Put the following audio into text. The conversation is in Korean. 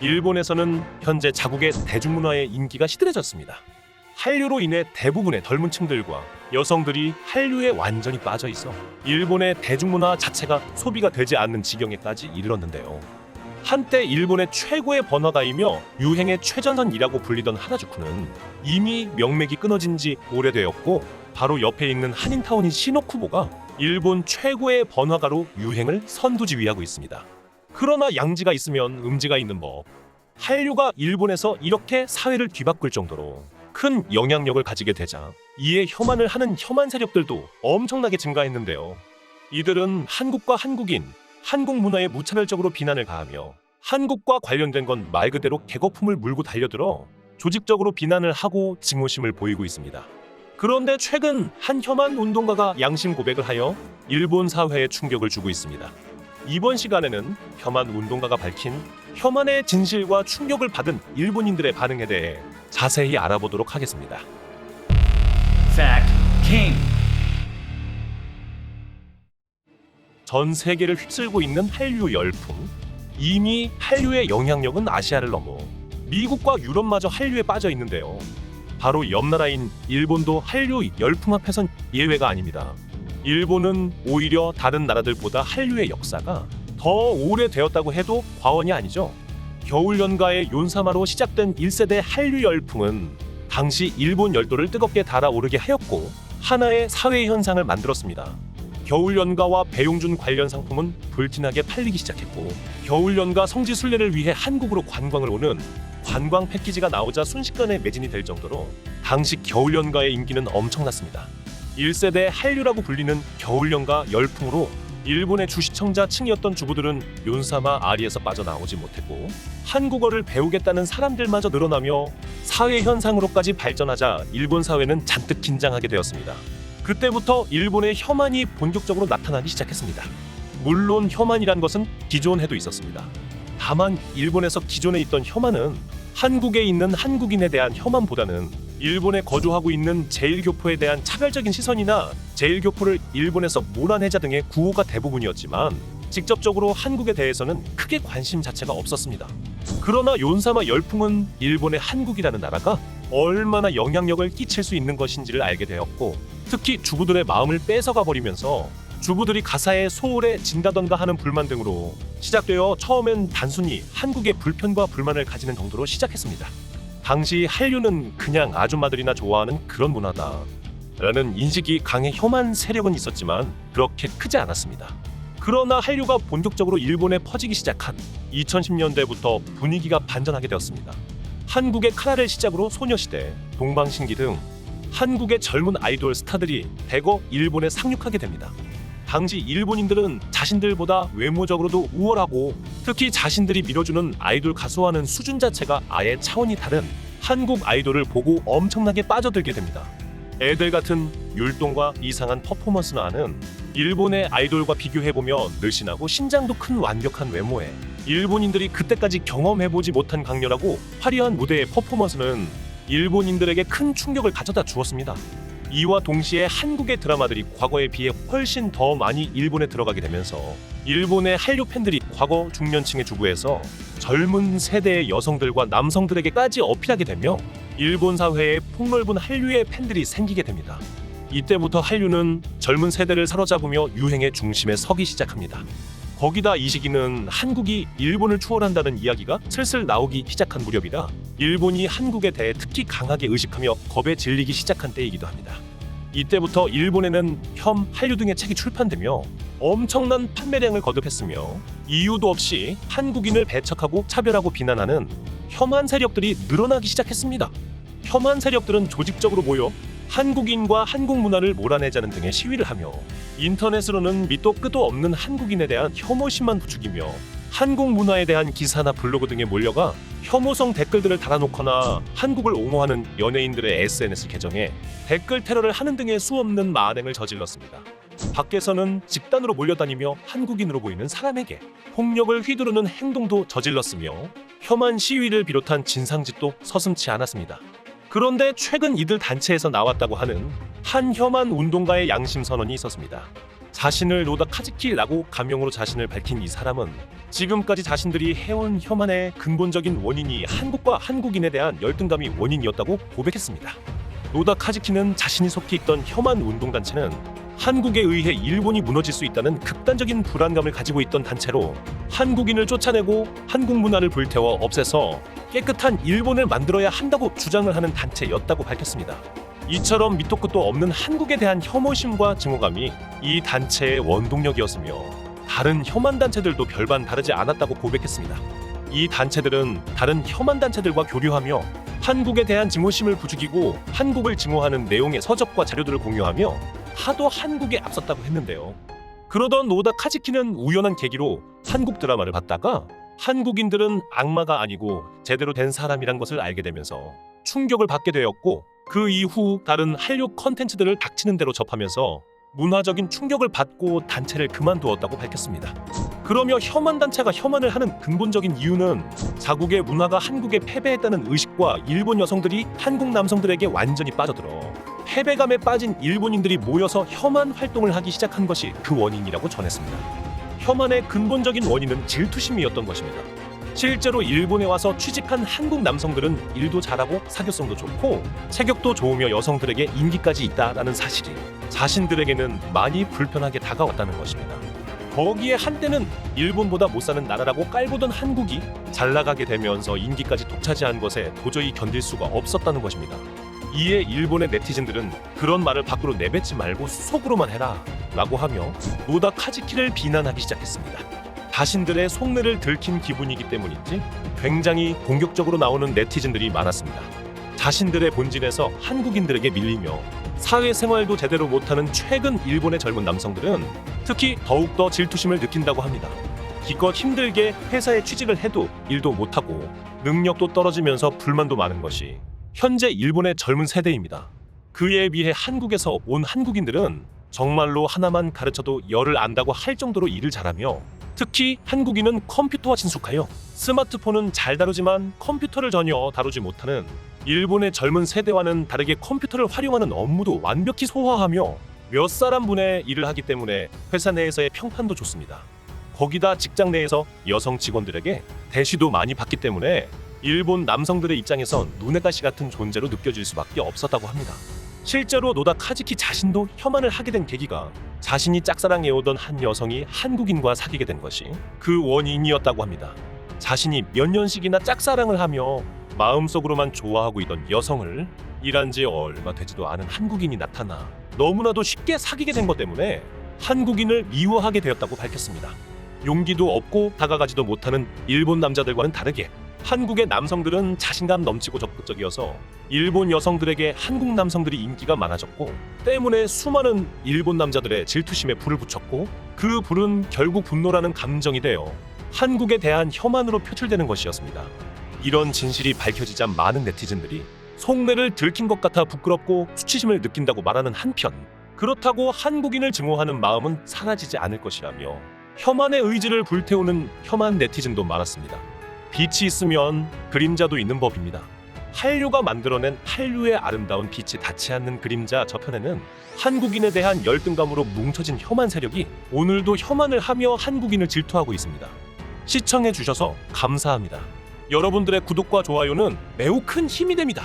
일본에서는 현재 자국의 대중문화의 인기가 시들해졌습니다. 한류로 인해 대부분의 젊은 층들과 여성들이 한류에 완전히 빠져 있어 일본의 대중문화 자체가 소비가 되지 않는 지경에까지 이르렀는데요. 한때 일본의 최고의 번화가이며 유행의 최전선이라고 불리던 하라주쿠는 이미 명맥이 끊어진 지 오래되었고 바로 옆에 있는 한인타운인 시노쿠보가 일본 최고의 번화가로 유행을 선두지휘하고 있습니다. 그러나 양지가 있으면 음지가 있는 법. 한류가 일본에서 이렇게 사회를 뒤바꿀 정도로 큰 영향력을 가지게 되자 이에 혐한을 하는 혐한 세력들도 엄청나게 증가했는데요. 이들은 한국과 한국인, 한국 문화에 무차별적으로 비난을 가하며 한국과 관련된 건 말 그대로 개거품을 물고 달려들어 조직적으로 비난을 하고 증오심을 보이고 있습니다. 그런데 최근 한 혐한 운동가가 양심 고백을 하여 일본 사회에 충격을 주고 있습니다. 이번 시간에는 혐한 운동가가 밝힌 혐한의 진실과 충격을 받은 일본인들의 반응에 대해 자세히 알아보도록 하겠습니다. Fact King. 전 세계를 휩쓸고 있는 한류 열풍. 이미 한류의 영향력은 아시아를 넘어 미국과 유럽마저 한류에 빠져 있는데요. 바로 옆 나라인 일본도 한류 열풍 앞에선 예외가 아닙니다. 일본은 오히려 다른 나라들보다 한류의 역사가 더 오래되었다고 해도 과언이 아니죠. 겨울 연가의 윤사마로 시작된 1세대 한류 열풍은 당시 일본 열도를 뜨겁게 달아오르게 하였고 하나의 사회 현상을 만들었습니다. 겨울 연가와 배용준 관련 상품은 불티나게 팔리기 시작했고 겨울 연가 성지 순례를 위해 한국으로 관광을 오는 관광 패키지가 나오자 순식간에 매진이 될 정도로 당시 겨울 연가의 인기는 엄청났습니다. 1세대 한류라고 불리는 겨울 연가 열풍으로 일본의 주시청자 층이었던 주부들은 윤사마 아리에서 빠져나오지 못했고 한국어를 배우겠다는 사람들마저 늘어나며 사회 현상으로까지 발전하자 일본 사회는 잔뜩 긴장하게 되었습니다. 그때부터 일본의 혐한이 본격적으로 나타나기 시작했습니다. 물론 혐한이란 것은 기존에도 있었습니다. 다만 일본에서 기존에 있던 혐한은 한국에 있는 한국인에 대한 혐한보다는 일본에 거주하고 있는 제일교포에 대한 차별적인 시선이나 제일교포를 일본에서 모난해자 등의 구호가 대부분이었지만 직접적으로 한국에 대해서는 크게 관심 자체가 없었습니다. 그러나 요ን사마 열풍은 일본의 한국이라는 나라가 얼마나 영향력을 끼칠 수 있는 것인지를 알게 되었고 특히 주부들의 마음을 뺏어가 버리면서 주부들이 가사에 소홀해 진다던가 하는 불만 등으로 시작되어 처음엔 단순히 한국의 불편과 불만을 가지는 정도로 시작했습니다. 당시 한류는 그냥 아줌마들이나 좋아하는 그런 문화다. 라는 인식이 강해 혐한 세력은 있었지만 그렇게 크지 않았습니다. 그러나 한류가 본격적으로 일본에 퍼지기 시작한 2010년대부터 분위기가 반전하게 되었습니다. 한국의 카라를 시작으로 소녀시대, 동방신기 등 한국의 젊은 아이돌 스타들이 대거 일본에 상륙하게 됩니다. 당시 일본인들은 자신들보다 외모적으로도 우월하고 특히 자신들이 밀어주는 아이돌 가수와는 수준 자체가 아예 차원이 다른 한국 아이돌을 보고 엄청나게 빠져들게 됩니다. 애들 같은 율동과 이상한 퍼포먼스나 하는 일본의 아이돌과 비교해보면 늘씬하고 신장도 큰 완벽한 외모에 일본인들이 그때까지 경험해보지 못한 강렬하고 화려한 무대의 퍼포먼스는 일본인들에게 큰 충격을 가져다 주었습니다. 이와 동시에 한국의 드라마들이 과거에 비해 훨씬 더 많이 일본에 들어가게 되면서 일본의 한류 팬들이 과거 중년층의 주부에서 젊은 세대의 여성들과 남성들에게까지 어필하게 되며 일본 사회에 폭넓은 한류의 팬들이 생기게 됩니다. 이때부터 한류는 젊은 세대를 사로잡으며 유행의 중심에 서기 시작합니다. 거기다 이 시기는 한국이 일본을 추월한다는 이야기가 슬슬 나오기 시작한 무렵이라 일본이 한국에 대해 특히 강하게 의식하며 겁에 질리기 시작한 때이기도 합니다. 이때부터 일본에는 혐, 한류 등의 책이 출판되며 엄청난 판매량을 거듭했으며 이유도 없이 한국인을 배척하고 차별하고 비난하는 혐한 세력들이 늘어나기 시작했습니다. 혐한 세력들은 조직적으로 모여 한국인과 한국 문화를 몰아내자는 등의 시위를 하며 인터넷으로는 밑도 끝도 없는 한국인에 대한 혐오심만 부추기며 한국 문화에 대한 기사나 블로그 등에 몰려가 혐오성 댓글들을 달아놓거나 한국을 옹호하는 연예인들의 SNS 계정에 댓글 테러를 하는 등의 수없는 만행을 저질렀습니다. 밖에서는 집단으로 몰려다니며 한국인으로 보이는 사람에게 폭력을 휘두르는 행동도 저질렀으며 혐한 시위를 비롯한 진상짓도 서슴치 않았습니다. 그런데 최근 이들 단체에서 나왔다고 하는 한 혐한 운동가의 양심 선언이 있었습니다. 자신을 노다 카즈키라고 가명으로 자신을 밝힌 이 사람은 지금까지 자신들이 해온 혐한의 근본적인 원인이 한국과 한국인에 대한 열등감이 원인이었다고 고백했습니다. 노다 카즈키는 자신이 속해 있던 혐한 운동단체는 한국에 의해 일본이 무너질 수 있다는 극단적인 불안감을 가지고 있던 단체로 한국인을 쫓아내고 한국 문화를 불태워 없애서 깨끗한 일본을 만들어야 한다고 주장을 하는 단체였다고 밝혔습니다. 이처럼 밑도 끝도 없는 한국에 대한 혐오심과 증오감이 이 단체의 원동력이었으며 다른 혐한 단체들도 별반 다르지 않았다고 고백했습니다. 이 단체들은 다른 혐한 단체들과 교류하며 한국에 대한 증오심을 부추기고 한국을 증오하는 내용의 서적과 자료들을 공유하며 하도 한국에 앞섰다고 했는데요. 그러던 노다 카즈키는 우연한 계기로 한국 드라마를 봤다가 한국인들은 악마가 아니고 제대로 된 사람이란 것을 알게 되면서 충격을 받게 되었고 그 이후 다른 한류 컨텐츠들을 닥치는 대로 접하면서 문화적인 충격을 받고 단체를 그만두었다고 밝혔습니다. 그러며 혐한 단체가 혐한을 하는 근본적인 이유는 자국의 문화가 한국에 패배했다는 의식과 일본 여성들이 한국 남성들에게 완전히 빠져들어 패배감에 빠진 일본인들이 모여서 혐한 활동을 하기 시작한 것이 그 원인이라고 전했습니다. 혐한의 근본적인 원인은 질투심이었던 것입니다. 실제로 일본에 와서 취직한 한국 남성들은 일도 잘하고 사교성도 좋고 체격도 좋으며 여성들에게 인기까지 있다라는 사실이 자신들에게는 많이 불편하게 다가왔다는 것입니다. 거기에 한때는 일본보다 못 사는 나라라고 깔보던 한국이 잘 나가게 되면서 인기까지 독차지한 것에 도저히 견딜 수가 없었다는 것입니다. 이에 일본의 네티즌들은 그런 말을 밖으로 내뱉지 말고 속으로만 해라 라고 하며 노다 카즈키를 비난하기 시작했습니다. 자신들의 속내를 들킨 기분이기 때문인지 굉장히 공격적으로 나오는 네티즌들이 많았습니다. 자신들의 본질에서 한국인들에게 밀리며 사회생활도 제대로 못하는 최근 일본의 젊은 남성들은 특히 더욱더 질투심을 느낀다고 합니다. 기껏 힘들게 회사에 취직을 해도 일도 못하고 능력도 떨어지면서 불만도 많은 것이 현재 일본의 젊은 세대입니다. 그에 비해 한국에서 온 한국인들은 정말로 하나만 가르쳐도 열을 안다고 할 정도로 일을 잘하며 특히 한국인은 컴퓨터와 친숙하여 스마트폰은 잘 다루지만 컴퓨터를 전혀 다루지 못하는 일본의 젊은 세대와는 다르게 컴퓨터를 활용하는 업무도 완벽히 소화하며 몇 사람 분의 일을 하기 때문에 회사 내에서의 평판도 좋습니다. 거기다 직장 내에서 여성 직원들에게 대시도 많이 받기 때문에 일본 남성들의 입장에선 눈의 가시 같은 존재로 느껴질 수밖에 없었다고 합니다. 실제로 노다 카즈키 자신도 혐한을 하게 된 계기가 자신이 짝사랑해오던 한 여성이 한국인과 사귀게 된 것이 그 원인이었다고 합니다. 자신이 몇 년씩이나 짝사랑을 하며 마음속으로만 좋아하고 있던 여성을 일한 지 얼마 되지도 않은 한국인이 나타나 너무나도 쉽게 사귀게 된 것 때문에 한국인을 미워하게 되었다고 밝혔습니다. 용기도 없고 다가가지도 못하는 일본 남자들과는 다르게 한국의 남성들은 자신감 넘치고 적극적이어서 일본 여성들에게 한국 남성들이 인기가 많아졌고 때문에 수많은 일본 남자들의 질투심에 불을 붙였고 그 불은 결국 분노라는 감정이 되어 한국에 대한 혐한으로 표출되는 것이었습니다. 이런 진실이 밝혀지자 많은 네티즌들이 속내를 들킨 것 같아 부끄럽고 수치심을 느낀다고 말하는 한편 그렇다고 한국인을 증오하는 마음은 사라지지 않을 것이라며 혐한의 의지를 불태우는 혐한 네티즌도 많았습니다. 빛이 있으면 그림자도 있는 법입니다. 한류가 만들어낸 한류의 아름다운 빛이 닿지 않는 그림자 저편에는 한국인에 대한 열등감으로 뭉쳐진 혐한 세력이 오늘도 혐한을 하며 한국인을 질투하고 있습니다. 시청해 주셔서 감사합니다. 여러분들의 구독과 좋아요는 매우 큰 힘이 됩니다.